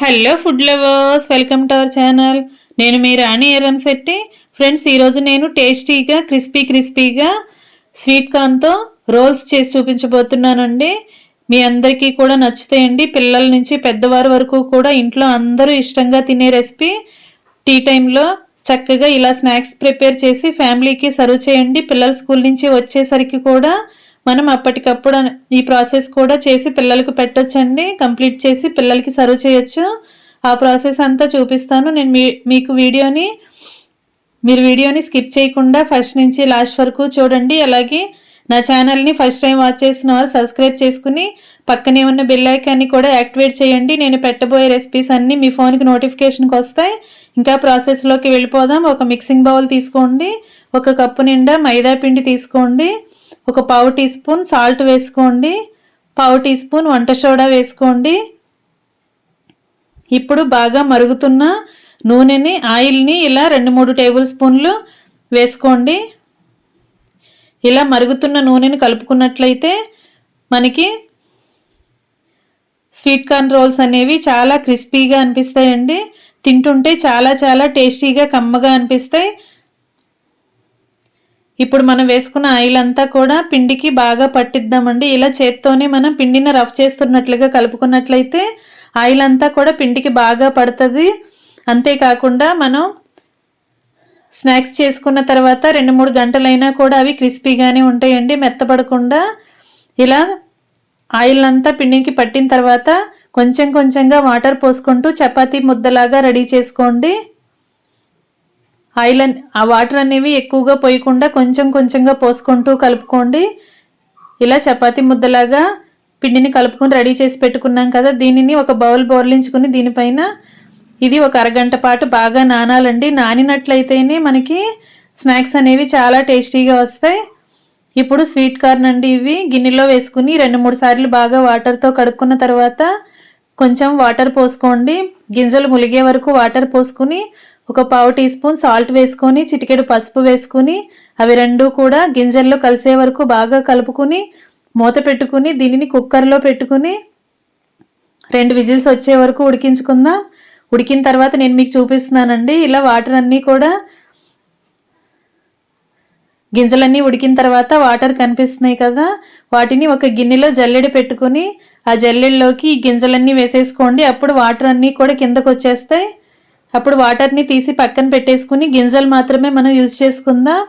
Hello food lovers welcome to our channel నేను మీ Rani Yerram Shetty. Friends ఈరోజు నేను టేస్టీగా క్రిస్పీ క్రిస్పీగా స్వీట్ కార్న్తో రోల్స్ చేసి చూపించబోతున్నానండి. మీ అందరికీ కూడా నచ్చుతాయండి. పిల్లల నుంచి పెద్దవారి వరకు కూడా ఇంట్లో అందరూ ఇష్టంగా తినే రెసిపీ. టీ టైంలో చక్కగా ఇలా స్నాక్స్ ప్రిపేర్ చేసి ఫ్యామిలీకి సర్వ్ చేయండి. పిల్లల స్కూల్ నుంచి వచ్చేసరికి కూడా మనం అప్పటికప్పుడు ఈ ప్రాసెస్ కూడా చేసి పిల్లలకు పెట్టొచ్చండి. కంప్లీట్ చేసి పిల్లలకి సర్వ్ చేయొచ్చు. ఆ ప్రాసెస్ అంతా చూపిస్తాను. నేను మీ మీకు వీడియోని మీరు వీడియోని స్కిప్ చేయకుండా ఫస్ట్ నుంచి లాస్ట్ వరకు చూడండి. అలాగే నా ఛానల్ని ఫస్ట్ టైం వాచ్ చేసిన వారు సబ్స్క్రైబ్ చేసుకుని పక్కనే ఉన్న బెల్ ఐకాన్ని కూడా యాక్టివేట్ చేయండి. నేను పెట్టబోయే రెసిపీస్ అన్నీ మీ ఫోన్కి నోటిఫికేషన్కి వస్తాయి. ఇంకా ప్రాసెస్లోకి వెళ్ళిపోదాం. ఒక మిక్సింగ్ బౌల్ తీసుకోండి. ఒక కప్పు నిండా మైదా పిండి తీసుకోండి. ఒక పావు టీ స్పూన్ సాల్ట్ వేసుకోండి. పావు టీ స్పూన్ వంట సోడా వేసుకోండి. ఇప్పుడు బాగా మరుగుతున్న నూనెని ఆయిల్ని ఇలా రెండు మూడు టేబుల్ స్పూన్లు వేసుకోండి. ఇలా మరుగుతున్న నూనెని కలుపుకున్నట్లయితే మనకి స్వీట్ కార్న్ రోల్స్ అనేవి చాలా క్రిస్పీగా అనిపిస్తాయండి. తింటుంటే చాలా చాలా టేస్టీగా కమ్మగా అనిపిస్తాయి. ఇప్పుడు మనం వేసుకున్న ఆయిల్ అంతా కూడా పిండికి బాగా పట్టిద్దామండి. ఇలా చేత్తోనే మనం పిండిని రఫ్ చేస్తున్నట్లుగా కలుపుకున్నట్లయితే ఆయిల్ అంతా కూడా పిండికి బాగా పడుతుంది. అంతేకాకుండా మనం స్నాక్స్ చేసుకున్న తర్వాత రెండు మూడు గంటలైనా కూడా అవి క్రిస్పీగానే ఉంటాయండి మెత్తపడకుండా ఇలా ఆయిల్ అంతా పిండికి పట్టిన తర్వాత కొంచెం కొంచెంగా వాటర్ పోసుకుంటూ చపాతీ ముద్దలాగా రెడీ చేసుకోండి. ఆయిల్ ఆ వాటర్ అనేవి ఎక్కువగా పోయకుండా కొంచెం కొంచెంగా పోసుకుంటూ కలుపుకోండి. ఇలా చపాతీ ముద్దలాగా పిండిని కలుపుకొని రెడీ చేసి పెట్టుకున్నాం కదా దీనిని ఒక బౌల్ బోర్లించుకుని దీనిపైన ఇది ఒక అరగంట పాటు బాగా నానాలండి. నానినట్లయితేనే మనకి స్నాక్స్ అనేవి చాలా టేస్టీగా వస్తాయి. ఇప్పుడు స్వీట్ కార్న్ అండి ఇవి. గిన్నెలో వేసుకుని రెండు మూడు సార్లు బాగా వాటర్తో కడుక్కున్న తర్వాత కొంచెం వాటర్ పోసుకోండి. గింజలు ములిగే వరకు వాటర్ పోసుకుని ఒక పావు టీ స్పూన్ సాల్ట్ వేసుకొని చిటికెడు పసుపు వేసుకుని అవి రెండు కూడా గింజల్లో కలిసే వరకు బాగా కలుపుకుని మూత పెట్టుకుని దీనిని కుక్కర్లో పెట్టుకుని రెండు విజిల్స్ వచ్చే వరకు ఉడికించుకుందాం. ఉడికిన తర్వాత నేను మీకు చూపిస్తున్నానండి ఇలా వాటర్ అన్నీ కూడా గింజలన్నీ ఉడికిన తర్వాత వాటర్ కనిపిస్తున్నాయి కదా వాటిని ఒక గిన్నెలో జల్లెడి పెట్టుకుని ఆ జల్లెడలోకి గింజలన్నీ వేసేసుకోండి. అప్పుడు వాటర్ అన్నీ కూడా కిందకు వచ్చేస్తాయి అప్పుడు వాటర్ని తీసి పక్కన పెట్టేసుకుని గింజలు మాత్రమే మనం యూజ్ చేసుకుందాం?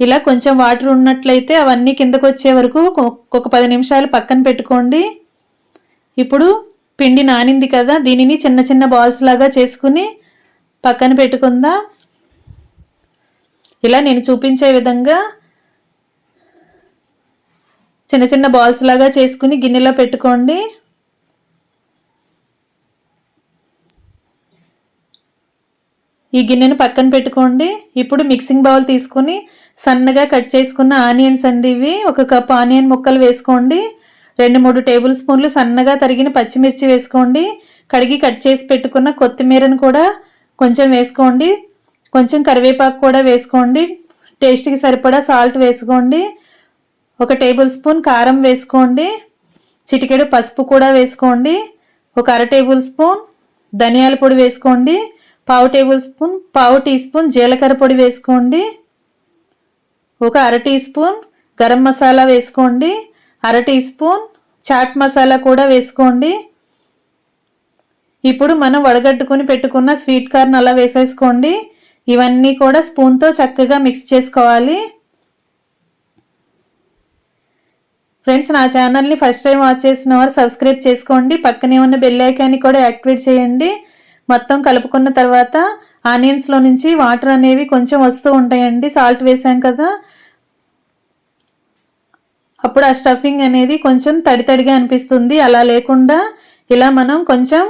ఇలా కొంచెం వాటర్ ఉన్నట్లయితే అవన్నీ కిందకు వచ్చే వరకు ఒక పది నిమిషాలు పక్కన పెట్టుకోండి. ఇప్పుడు పిండి నానింది కదా దీనిని చిన్న చిన్న బాల్స్ లాగా చేసుకుని పక్కన పెట్టుకుందాం? ఇలా నేను చూపించే విధంగా చిన్న చిన్న బాల్స్ లాగా చేసుకుని గిన్నెలో పెట్టుకోండి. ఈ గిన్నెను పక్కన పెట్టుకోండి. ఇప్పుడు మిక్సింగ్ బౌల్ తీసుకుని సన్నగా కట్ చేసుకున్న ఆనియన్స్ అండి ఇవి. ఒక కప్ ఆనియన్ ముక్కలు వేసుకోండి. రెండు మూడు టేబుల్ స్పూన్లు సన్నగా తరిగిన పచ్చిమిర్చి వేసుకోండి. కడిగి కట్ చేసి పెట్టుకున్న కొత్తిమీరను కూడా కొంచెం వేసుకోండి. కొంచెం కరివేపాకు కూడా వేసుకోండి. టేస్ట్కి సరిపడా సాల్ట్ వేసుకోండి. ఒక టేబుల్ స్పూన్ కారం వేసుకోండి. చిటికెడు పసుపు కూడా వేసుకోండి. ఒక అర టేబుల్ స్పూన్ ధనియాల పొడి వేసుకోండి. పావు టేబుల్ స్పూన్ పావు టీ స్పూన్ జీలకర్ర పొడి వేసుకోండి. ఒక అర టీ స్పూన్ గరం మసాలా వేసుకోండి. అర టీ స్పూన్ చాట్ మసాలా కూడా వేసుకోండి. ఇప్పుడు మనం వడగట్టుకుని పెట్టుకున్న స్వీట్ కార్న్ అలా వేసేసుకోండి. ఇవన్నీ కూడా స్పూన్తో చక్కగా మిక్స్ చేసుకోవాలి. ఫ్రెండ్స్ నా ఛానల్ని ఫస్ట్ టైం వాచ్ చేసిన వారు సబ్స్క్రైబ్ చేసుకోండి. పక్కనే ఉన్న బెల్ ఐకాన్ని కూడా యాక్టివేట్ చేయండి. మొత్తం కలుపుకున్న తర్వాత ఆనియన్స్లో నుంచి వాటర్ అనేవి కొంచెం వస్తూ ఉంటాయండి. సాల్ట్ వేసాం కదా. అప్పుడు ఆ స్టఫింగ్ అనేది కొంచెం తడి తడిగా అనిపిస్తుంది. అలా లేకుండా ఇలా మనం కొంచెం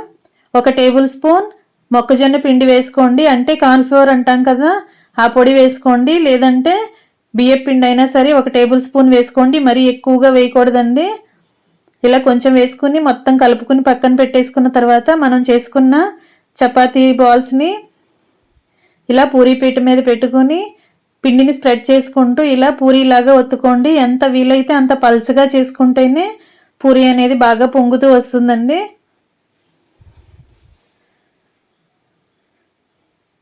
ఒక టేబుల్ స్పూన్ మొక్కజొన్న పిండి వేసుకోండి. అంటే కార్న్ఫ్లోర్ అంటాం కదా ఆ పొడి వేసుకోండి. లేదంటే బియ్యం పిండి అయినా సరే ఒక టేబుల్ స్పూన్ వేసుకోండి. మరీ ఎక్కువగా వేయకూడదండి. ఇలా కొంచెం వేసుకుని మొత్తం కలుపుకుని పక్కన పెట్టేసుకున్న తర్వాత మనం చేసుకున్న చపాతీ బాల్స్ని ఇలా పూరీ పీట మీద పెట్టుకొని పిండిని స్ప్రెడ్ చేసుకుంటూ ఇలా పూరీలాగా ఒత్తుకోండి. ఎంత వీలైతే అంత పల్చగా చేసుకుంటేనే పూరి అనేది బాగా పొంగుతూ వస్తుందండి.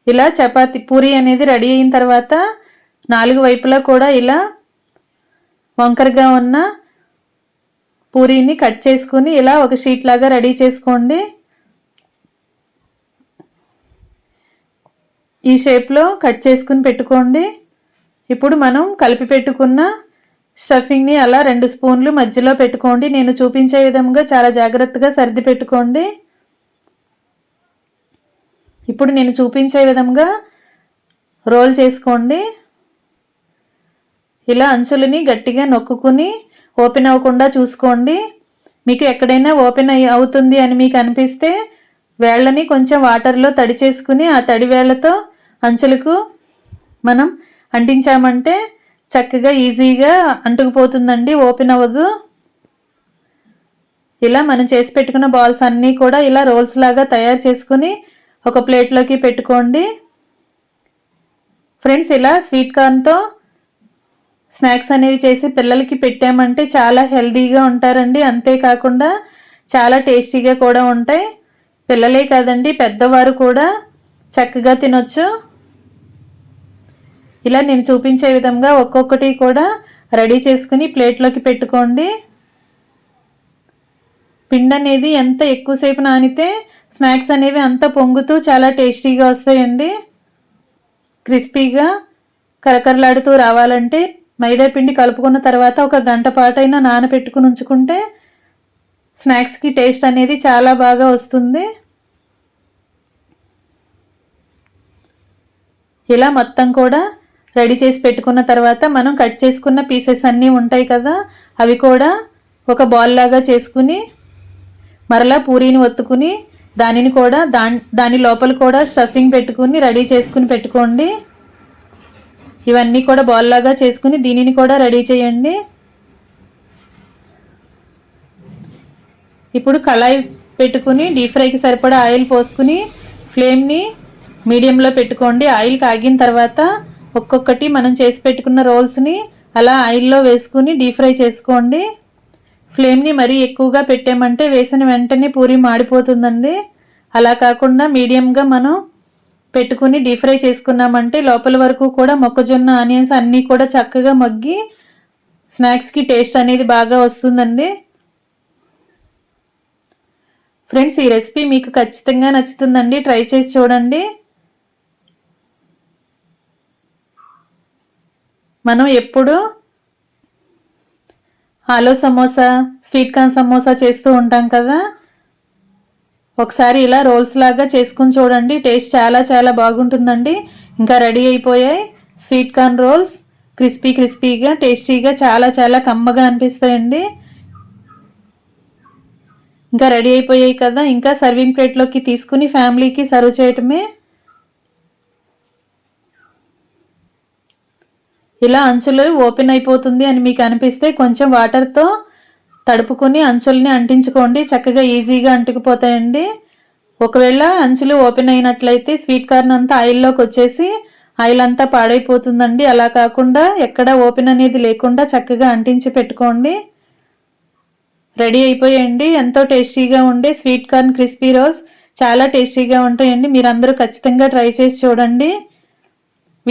ఇలా చపాతి పూరి అనేది రెడీ అయిన తర్వాత నాలుగు వైపులా కూడా ఇలా వంకరగా ఉన్న పూరీని కట్ చేసుకుని ఇలా ఒక షీట్ లాగా రెడీ చేసుకోండి. ఈ షేప్లో కట్ చేసుకుని పెట్టుకోండి. ఇప్పుడు మనం కలిపి పెట్టుకున్న స్టఫింగ్ని అలా రెండు స్పూన్లు మధ్యలో పెట్టుకోండి. నేను చూపించే విధంగా చాలా జాగ్రత్తగా సర్ది పెట్టుకోండి. ఇప్పుడు నేను చూపించే విధంగా రోల్ చేసుకోండి. ఇలా అంచులని గట్టిగా నొక్కుని ఓపెన్ అవ్వకుండా చూసుకోండి. మీకు ఎక్కడైనా ఓపెన్ అయ్యి అవుతుంది అని మీకు అనిపిస్తే వేళ్ళని కొంచెం వాటర్లో తడి చేసుకుని ఆ తడి వేళ్ళతో అంచులకు మనం అంటించామంటే చక్కగా ఈజీగా అంటుకుపోతుందండి. ఓపెన్ అవ్వదు. ఇలా మనం చేసి పెట్టుకున్న బాల్స్ అన్నీ కూడా ఇలా రోల్స్ లాగా తయారు చేసుకుని ఒక ప్లేట్లోకి పెట్టుకోండి. ఫ్రెండ్స్ ఇలా స్వీట్ కార్న్తో స్నాక్స్ అనేవి చేసి పిల్లలకి పెట్టామంటే చాలా హెల్దీగా ఉంటారండి. అంతేకాకుండా చాలా టేస్టీగా కూడా ఉంటాయి. పిల్లలే కాదండి పెద్దవారు కూడా చక్కగా తినొచ్చు. ఇలా నేను చూపించే విధంగా ఒక్కొక్కటి కూడా రెడీ చేసుకుని ప్లేట్లోకి పెట్టుకోండి. పిండి అనేది ఎంత ఎక్కువసేపు నానితే స్నాక్స్ అనేవి అంత పొంగుతూ చాలా టేస్టీగా వస్తాయండి. క్రిస్పీగా కరకరలాడుతూ రావాలంటే మైదా పిండి కలుపుకున్న తర్వాత ఒక గంట పాటైనా నానబెట్టుకుని ఉంచుకుంటే స్నాక్స్కి టేస్ట్ అనేది చాలా బాగా వస్తుంది. ఇలా మొత్తం కూడా రెడీ చేసి పెట్టుకున్న తర్వాత మనం కట్ చేసుకున్న పీసెస్ అన్నీ ఉంటాయి కదా అవి కూడా ఒక బాల్ లాగా చేసుకుని మరలా పూరీని ఒత్తుకుని దానిని కూడా దాని దాని లోపల కూడా స్టఫింగ్ పెట్టుకుని రెడీ చేసుకుని పెట్టుకోండి. ఇవన్నీ కూడా బాల్ లాగా చేసుకుని దీనిని కూడా రెడీ చేయండి. ఇప్పుడు కళాయి పెట్టుకుని డీప్ ఫ్రైకి సరిపడా ఆయిల్ పోసుకుని ఫ్లేమ్ని మీడియంలో పెట్టుకోండి. ఆయిల్ కాగిన తర్వాత ఒక్కొక్కటి మనం చేసి పెట్టుకున్న రోల్స్ని అలా ఆయిల్లో వేసుకుని డీప్ ఫ్రై చేసుకోండి. ఫ్లేమ్ని మరీ ఎక్కువగా పెట్టామంటే వేసిన వెంటనే పూరి మాడిపోతుందండి. అలా కాకుండా మీడియంగా మనం పెట్టుకుని డీప్ ఫ్రై చేసుకున్నామంటే లోపల వరకు కూడా మొక్కజొన్న ఆనియన్స్ అన్నీ కూడా చక్కగా మగ్గి స్నాక్స్కి టేస్ట్ అనేది బాగా వస్తుందండి. ఫ్రెండ్స్ ఈ రెసిపీ మీకు ఖచ్చితంగా నచ్చుతుందండి. ట్రై చేసి చూడండి. మనం ఎప్పుడు ఆలో సమోసా స్వీట్ కార్న్ సమోసా చేస్తూ ఉంటాం కదా? ఒకసారి ఇలా రోల్స్ లాగా చేసుకుని చూడండి. టేస్ట్ చాలా చాలా బాగుంటుందండి. ఇంకా రెడీ అయిపోయాయి. స్వీట్ కార్న్ రోల్స్ క్రిస్పీ క్రిస్పీగా టేస్టీగా చాలా చాలా కమ్మగా అనిపిస్తాయండి. ఇంకా రెడీ అయిపోయాయి కదా. ఇంకా సర్వింగ్ ప్లేట్లోకి తీసుకుని ఫ్యామిలీకి సర్వ్ చేయటమే. ఇలా అంచులు ఓపెన్ అయిపోతుంది అని మీకు అనిపిస్తే కొంచెం వాటర్తో తడుపుకొని అంచుల్ని అంటించుకోండి. చక్కగా ఈజీగా అంటుకుపోతాయండి. ఒకవేళ అంచులు ఓపెన్ అయినట్లయితే స్వీట్ కార్న్ అంతా ఆయిల్లోకి వచ్చేసి ఆయిల్ అంతా పాడైపోతుందండి. అలా కాకుండా ఎక్కడ ఓపెన్ అనేది లేకుండా చక్కగా అంటించి పెట్టుకోండి. రెడీ అయిపోయండి. ఎంతో టేస్టీగా ఉండే స్వీట్ కార్న్ క్రిస్పీ రోస్ చాలా టేస్టీగా ఉంటాయండి. మీరందరూ ఖచ్చితంగా ట్రై చేసి చూడండి.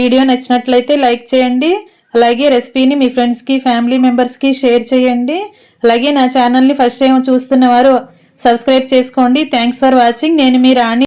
వీడియో నచ్చినట్లయితే లైక్ చేయండి. అలాగే రెసిపీని మీ ఫ్రెండ్స్కి ఫ్యామిలీ మెంబర్స్కి షేర్ చేయండి. అలాగే నా ఛానల్ని ఫస్ట్ టైం చూస్తున్న వారు సబ్స్క్రైబ్ చేసుకోండి. Thanks for watching. నేను మీ రాణి.